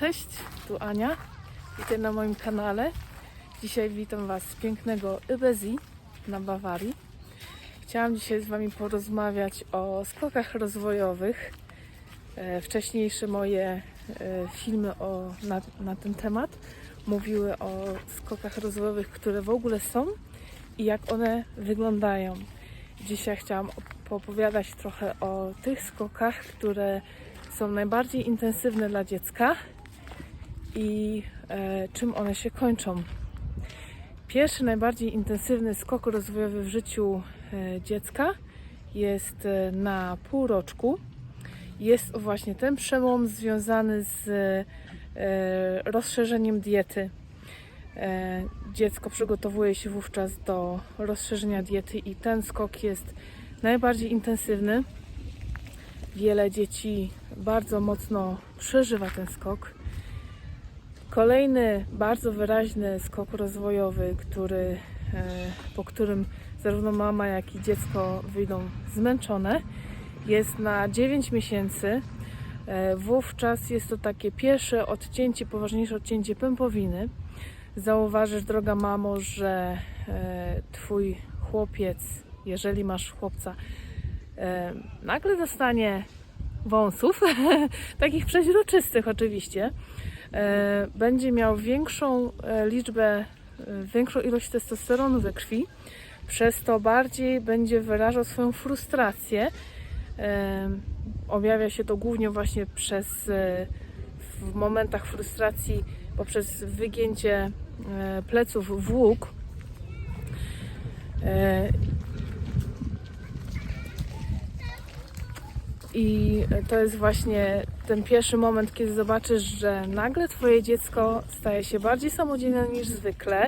Cześć, tu Ania. Witaj na moim kanale. Dzisiaj witam Was z pięknego Ibezji na Bawarii. Chciałam dzisiaj z Wami porozmawiać o skokach rozwojowych. E, Wcześniejsze moje e, filmy o, na, na ten temat mówiły o skokach rozwojowych, które w ogóle są i jak one wyglądają. Dzisiaj chciałam op- poopowiadać trochę o tych skokach, które są najbardziej intensywne dla dziecka i e, czym one się kończą. Pierwszy, najbardziej intensywny skok rozwojowy w życiu e, dziecka jest e, na półroczku. Jest właśnie ten przełom związany z e, rozszerzeniem diety. E, dziecko przygotowuje się wówczas do rozszerzenia diety i ten skok jest najbardziej intensywny. Wiele dzieci bardzo mocno przeżywa ten skok. Kolejny bardzo wyraźny skok rozwojowy, który, e, po którym zarówno mama, jak i dziecko wyjdą zmęczone, jest na 9 miesięcy. E, Wówczas jest to takie pierwsze odcięcie, poważniejsze odcięcie pępowiny. Zauważysz, droga mamo, że e, twój chłopiec, jeżeli masz chłopca, nagle dostanie wąsów, takich przeźroczystych oczywiście, będzie miał większą e, liczbę, e, większą ilość testosteronu we krwi, przez to bardziej będzie wyrażał swoją frustrację. E, Objawia się to głównie właśnie przez e, w momentach frustracji poprzez wygięcie e, pleców w łuk. E, I to jest właśnie ten pierwszy moment, kiedy zobaczysz, że nagle Twoje dziecko staje się bardziej samodzielne niż zwykle.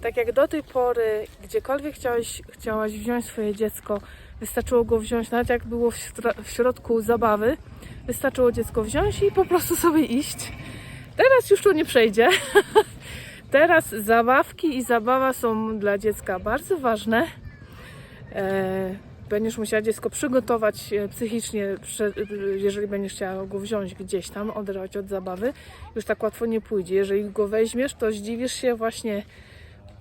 Tak jak do tej pory, gdziekolwiek chciałeś, chciałaś wziąć swoje dziecko, wystarczyło go wziąć, nawet jak było w, w środku zabawy, wystarczyło dziecko wziąć i po prostu sobie iść. Teraz już to nie przejdzie. Teraz zabawki i zabawa są dla dziecka bardzo ważne. E, Będziesz musiała dziecko przygotować e, psychicznie, prze- jeżeli będziesz chciała go wziąć gdzieś tam, oderwać od zabawy. Już tak łatwo nie pójdzie. Jeżeli go weźmiesz, to zdziwisz się właśnie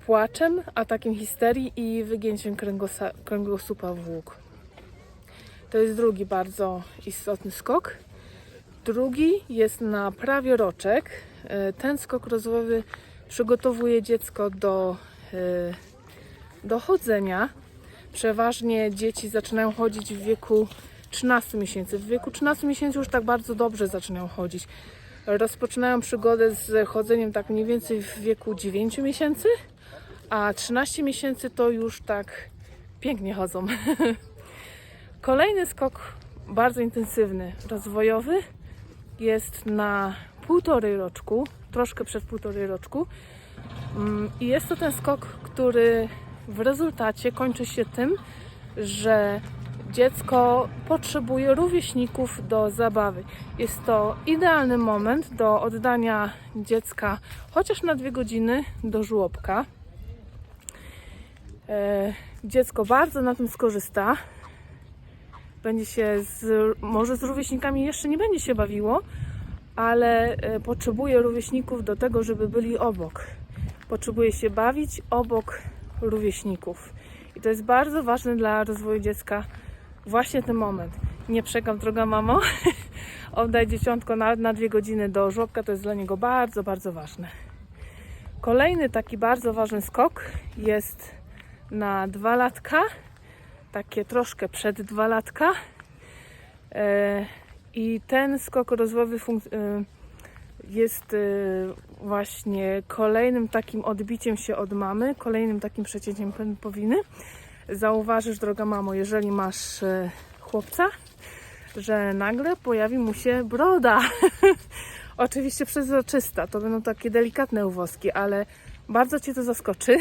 płaczem, atakiem histerii i wygięciem kręgosłupa w łuk. To jest drugi bardzo istotny skok. Drugi jest na prawie roczek. E, Ten skok rozwojowy przygotowuje dziecko do, e, do chodzenia. Przeważnie dzieci zaczynają chodzić w wieku 13 miesięcy. W wieku 13 miesięcy już tak bardzo dobrze zaczynają chodzić. Rozpoczynają przygodę z chodzeniem tak mniej więcej w wieku 9 miesięcy, a 13 miesięcy to już tak pięknie chodzą. Kolejny skok bardzo intensywny, rozwojowy jest na półtorej roczku, troszkę przed półtorej roczku. Mm, I jest to ten skok, który w rezultacie kończy się tym, że dziecko potrzebuje rówieśników do zabawy. Jest to idealny moment do oddania dziecka chociaż na dwie godziny do żłobka. E, dziecko bardzo na tym skorzysta. Będzie się z, może z rówieśnikami jeszcze nie będzie się bawiło, ale e, potrzebuje rówieśników do tego, żeby byli obok. Potrzebuje się bawić obok rówieśników. I to jest bardzo ważne dla rozwoju dziecka właśnie ten moment. Nie przegam, droga mamo. Oddaj dzieciątko na, na dwie godziny do żłobka, to jest dla niego bardzo, bardzo ważne. Kolejny taki bardzo ważny skok jest na dwa latka, takie troszkę przed dwa latka. E, I ten skok rozwojowy funk- e, jest e, właśnie kolejnym takim odbiciem się od mamy, kolejnym takim przecięciem pępowiny. Zauważysz, droga mamo, jeżeli masz e, chłopca, że nagle pojawi mu się broda. Oczywiście przezroczysta, to będą takie delikatne uwoski, ale bardzo Cię to zaskoczy.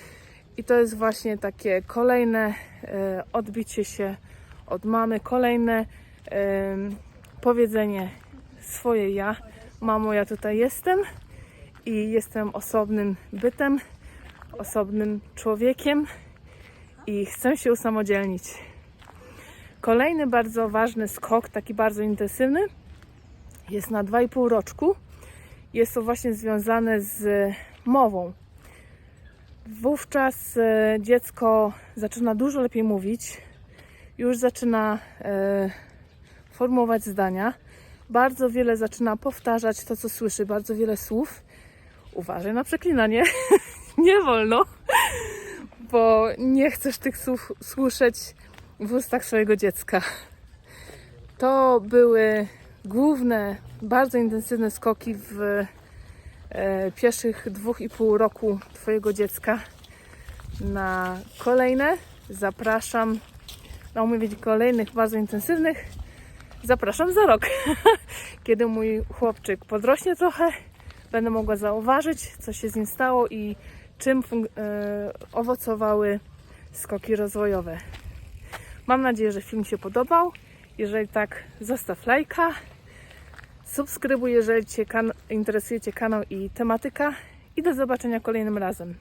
I to jest właśnie takie kolejne e, odbicie się od mamy, kolejne powiedzenie swoje ja. Mamo, ja tutaj jestem i jestem osobnym bytem, osobnym człowiekiem i chcę się usamodzielnić. Kolejny bardzo ważny skok, taki bardzo intensywny, jest na 2,5 roczku. jest to właśnie związane z mową. Wówczas e, dziecko zaczyna dużo lepiej mówić, już zaczyna e, formułować zdania, bardzo wiele zaczyna powtarzać to, co słyszy, bardzo wiele słów. Uważaj na przeklinanie, nie wolno, bo nie chcesz tych słów słyszeć w ustach swojego dziecka. To były główne, bardzo intensywne skoki w e, pierwszych dwóch i pół roku Twojego dziecka. Na kolejne zapraszam na omówienie kolejnych bardzo intensywnych. Zapraszam za rok, kiedy mój chłopczyk podrośnie trochę, będę mogła zauważyć, co się z nim stało i czym e, owocowały skoki rozwojowe. Mam nadzieję, że film się podobał. Jeżeli tak, zostaw lajka. Subskrybuj, jeżeli Cię kan- interesuje Cię kanał i tematyka. I do zobaczenia kolejnym razem.